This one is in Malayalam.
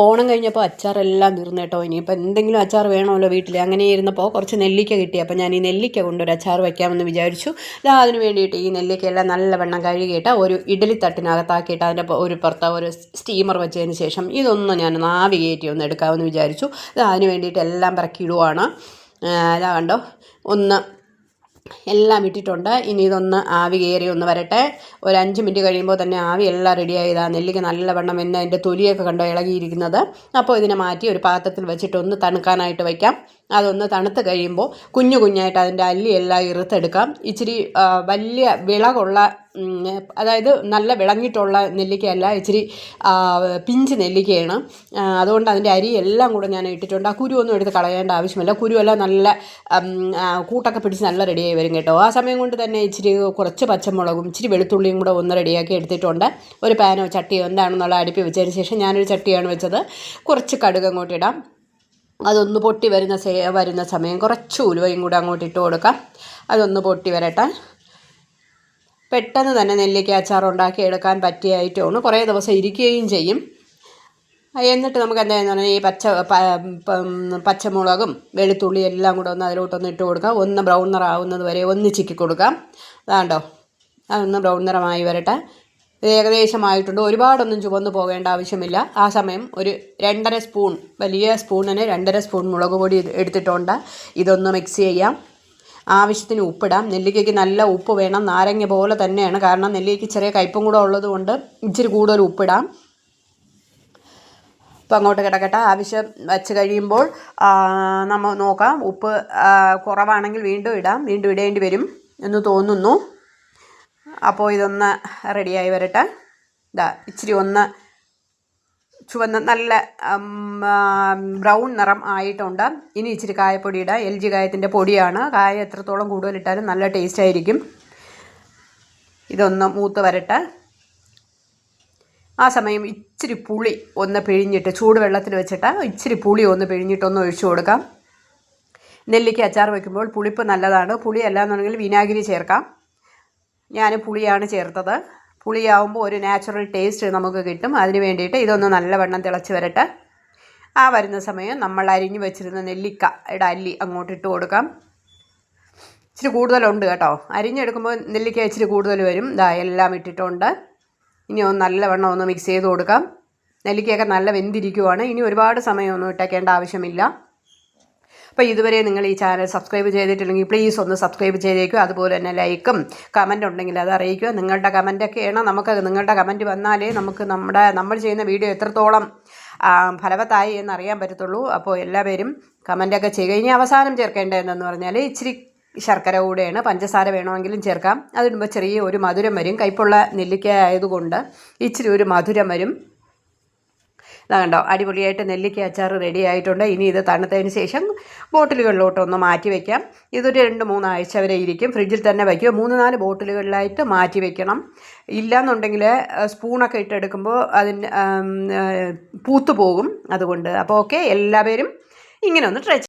ഓണം കഴിഞ്ഞപ്പോൾ അച്ചാറെല്ലാം തീർന്നു കേട്ടോ ഇനിയിപ്പോൾ എന്തെങ്കിലും അച്ചാർ വേണമല്ലോ വീട്ടിൽ അങ്ങനെ ഇരുന്നപ്പോൾ കുറച്ച് നെല്ലിക്ക കിട്ടി. അപ്പോൾ ഞാൻ ഈ നെല്ലിക്ക കൊണ്ടൊരു അച്ചാർ വയ്ക്കാമെന്ന് വിചാരിച്ചു. ഇതാ അതിന് വേണ്ടിയിട്ട് ഈ നെല്ലിക്കയെല്ലാം നല്ലവണ്ണം കഴുകിയിട്ട് ഒരു ഇഡലി തട്ടിനകത്താക്കിയിട്ട് അതിന്റെ ഒരു പുറത്ത് ഒരു സ്റ്റീമർ വെച്ചതിന് ശേഷം ഇതൊന്ന് ഞാൻ നാവി കയറ്റി ഒന്ന് എടുക്കാമെന്ന് വിചാരിച്ചു. ഇതാ അതിന് വേണ്ടിയിട്ട് എല്ലാം പിറക്കിയിടുവാണ് ഇതാ കണ്ടോ? ഒന്ന് എല്ലാം ഇട്ടിട്ടുണ്ട്. ഇനി ഇതൊന്ന് ആവി കയറി ഒന്ന് വരട്ടെ. ഒരു അഞ്ച് മിനിറ്റ് കഴിയുമ്പോൾ തന്നെ ആവി എല്ലാം റെഡിയായതാ നെല്ലിക്ക നല്ലവണ്ണം എന്നെ അതിന്റെ തൊലിയൊക്കെ കണ്ടോ ഇളകിയിരിക്കുന്നത്. അപ്പോൾ ഇതിനെ മാറ്റി ഒരു പാത്രത്തിൽ വെച്ചിട്ട് ഒന്ന് തണുക്കാനായിട്ട് വയ്ക്കാം. അതൊന്ന് തണുത്ത് കഴിയുമ്പോൾ കുഞ്ഞു കുഞ്ഞായിട്ട് അതിന്റെ അല്ലിയെല്ലാം ഇറുത്തെടുക്കാം. ഇച്ചിരി വലിയ വിളകുള്ള അതായത് നല്ല വിളങ്ങിയിട്ടുള്ള നെല്ലിക്കയല്ല ഇച്ചിരി പിഞ്ച് നെല്ലിക്കയാണ്. അതുകൊണ്ട് അതിന്റെ അരി എല്ലാം കൂടെ ഞാൻ ഇട്ടിട്ടുണ്ട്. ആ കുരു ഒന്നും എടുത്ത് കളയേണ്ട ആവശ്യമില്ല. കുരുവെല്ലാം നല്ല കൂട്ടൊക്കെ പിടിച്ച് നല്ല റെഡിയായി വരും കേട്ടോ. ആ സമയം കൊണ്ട് തന്നെ ഇച്ചിരി കുറച്ച് പച്ചമുളകും ഇച്ചിരി വെളുത്തുള്ളിയും കൂടെ ഒന്ന് റെഡിയാക്കി എടുത്തിട്ടുണ്ട്. ഒരു പാനോ ചട്ടിയോ എന്താണെന്നുള്ള അടുപ്പി വെച്ചതിന് ശേഷം ഞാനൊരു ചട്ടിയാണ് വെച്ചത്. കുറച്ച് കടുക് അങ്ങോട്ട് ഇടാം. അതൊന്ന് പൊട്ടി വരുന്ന സേ വരുന്ന സമയം കുറച്ച് ഉലുവയും കൂടെ അങ്ങോട്ട് ഇട്ട് കൊടുക്കാം. അതൊന്ന് പൊട്ടി വരട്ടെ പെട്ടെന്ന് തന്നെ നെല്ലിക്ക അച്ചാർ ഉണ്ടാക്കി എടുക്കാൻ പറ്റിയ ഐറ്റമാണ് കുറേ ദിവസം ഇരിക്കുകയും ചെയ്യും. എന്നിട്ട് നമുക്ക് എന്താണെന്ന് പറഞ്ഞാൽ ഈ പച്ച പച്ചമുളകും വെളുത്തുള്ളി എല്ലാം കൂടെ ഒന്ന് അതിലോട്ടൊന്ന് ഇട്ട് കൊടുക്കാം. ഒന്ന് ബ്രൗൺ നിറമാവുന്നത് വരെ ഒന്ന് ചിക്കി കൊടുക്കാം. അതാണ്ടോ? അതൊന്ന് ബ്രൗൺ നിറമായി വരട്ടെ. ഏകദേശമായിട്ടുണ്ട്. ഒരുപാടൊന്നും ചുവന്ന് പോകേണ്ട ആവശ്യമില്ല. ആ സമയം ഒരു രണ്ടര സ്പൂൺ വലിയ സ്പൂണിന് രണ്ടര സ്പൂൺ മുളക് പൊടി എടുത്തിട്ടുണ്ട്. ഇതൊന്ന് മിക്സ് ചെയ്യാം. ആവശ്യത്തിന് ഉപ്പിടാം. നെല്ലിക്കയ്ക്ക് നല്ല ഉപ്പ് വേണം. നാരങ്ങ പോലെ തന്നെയാണ്. കാരണം നെല്ലിക്കയ്ക്ക് ചെറിയ കയ്പും കൂടെ ഉള്ളതുകൊണ്ട് ഇച്ചിരി കൂടുതൽ ഉപ്പിടാം. ഇപ്പം അങ്ങോട്ട് കിടക്കട്ടെ. ആവശ്യം വച്ച് കഴിയുമ്പോൾ നമ്മൾ നോക്കാം. ഉപ്പ് കുറവാണെങ്കിൽ വീണ്ടും ഇടാം. വീണ്ടും ഇടേണ്ടി വരും എന്ന് തോന്നുന്നു. അപ്പോൾ ഇതൊന്ന് റെഡിയായി വരട്ടെ. ഇതാ ഇച്ചിരി ഒന്ന് ചുവന്ന നല്ല ബ്രൗൺ നിറം ആയിട്ടുണ്ട്. ഇനി ഇച്ചിരി കായപ്പൊടി ഇടുക എൽ ജി കായത്തിന്റെ പൊടിയാണ്. കായ എത്രത്തോളം കൂടുതൽ ഇട്ടാലും നല്ല ടേസ്റ്റ് ആയിരിക്കും. ഇതൊന്ന് മൂത്ത് വരട്ടെ. ആ സമയം ഇച്ചിരി പുളി ഒന്ന് പിഴിഞ്ഞിട്ട് ചൂടുവെള്ളത്തിൽ വെച്ചിട്ട് ഇച്ചിരി പുളി ഒന്ന് പിഴിഞ്ഞിട്ടൊന്ന് ഒഴിച്ചു കൊടുക്കാം. നെല്ലിക്ക അച്ചാർ വയ്ക്കുമ്പോൾ പുളിപ്പ് നല്ലതാണ്. പുളി അല്ലാന്നുണ്ടെങ്കിൽ വിനാഗിരി ചേർക്കാം. ഞാൻ പുളിയാണ് ചേർത്തത്. പുളിയാവുമ്പോൾ ഒരു നാച്ചുറൽ ടേസ്റ്റ് നമുക്ക് കിട്ടും. അതിന് വേണ്ടിയിട്ട് ഇതൊന്ന് നല്ലവണ്ണം തിളച്ച് വരട്ടെ. ആ വരുന്ന സമയം നമ്മൾ അരിഞ്ഞു വെച്ചിരുന്ന നെല്ലിക്ക നെല്ലിക്കയുടെ അല്ലി അങ്ങോട്ട് ഇട്ട് കൊടുക്കാം. ഇച്ചിരി കൂടുതലുണ്ട് കേട്ടോ. അരിഞ്ഞെടുക്കുമ്പോൾ നെല്ലിക്ക ഇച്ചിരി കൂടുതൽ വരും. ഇതാ എല്ലാം ഇട്ടിട്ടുണ്ട്. ഇനി ഒന്ന് നല്ലവണ്ണം ഒന്ന് മിക്സ് ചെയ്ത് കൊടുക്കാം. നെല്ലിക്കയൊക്കെ നല്ല വെന്തിരിക്കുവാണ്. ഇനി ഒരുപാട് സമയമൊന്നും ഇട്ടേക്കേണ്ട ആവശ്യമില്ല. അപ്പോൾ ഇതുവരെ നിങ്ങൾ ഈ ചാനൽ സബ്സ്ക്രൈബ് ചെയ്തിട്ടില്ലെങ്കിൽ പ്ലീസ് ഒന്ന് സബ്സ്ക്രൈബ് ചെയ്തേക്കുക. അതുപോലെ തന്നെ ലൈക്കും കമന്റ് ഉണ്ടെങ്കിൽ അത് അറിയിക്കുക. നിങ്ങളുടെ കമന്റൊക്കെയാണ് നമുക്ക് നിങ്ങളുടെ കമന്റ് വന്നാലേ നമുക്ക് നമ്മുടെ നമ്മൾ ചെയ്യുന്ന വീഡിയോ എത്രത്തോളം ഫലവത്തായി എന്നറിയാൻ പറ്റത്തുള്ളൂ. അപ്പോൾ എല്ലാവരും കമന്റൊക്കെ ചെയ്യുക ഇനി അവസാനം ചേർക്കേണ്ടതെന്ന് പറഞ്ഞാൽ ഇച്ചിരി ശർക്കര കൂടെയാണ്. പഞ്ചസാര വേണമെങ്കിലും ചേർക്കാം. അതിടുമ്പോൾ ചെറിയ ഒരു മധുരം വരും. കയ്പുള്ള നെല്ലിക്ക ആയതുകൊണ്ട് ഇച്ചിരി ഒരു മധുരം വരും. ഇതാ കണ്ടോ അടിപൊളിയായിട്ട് നെല്ലിക്ക അച്ചാർ റെഡി ആയിട്ടുണ്ട്. ഇനി ഇത് തണുത്തതിന് ശേഷം ബോട്ടിലുകളിലോട്ടൊന്ന് മാറ്റി വയ്ക്കാം ഇതൊരു രണ്ട് മൂന്നാഴ്ച വരെ ഇരിക്കും. ഫ്രിഡ്ജിൽ തന്നെ വയ്ക്കുക. മൂന്ന് നാല് ബോട്ടിലുകളിലായിട്ട് മാറ്റി വെക്കണം. ഇല്ലയെന്നുണ്ടെങ്കിൽ സ്പൂണൊക്കെ ഇട്ടെടുക്കുമ്പോൾ അതിന് പൂത്തു പോകും. അതുകൊണ്ട് അപ്പോൾ ഓക്കെ എല്ലാവരും ഇങ്ങനെ ഒന്ന് ട്രൈ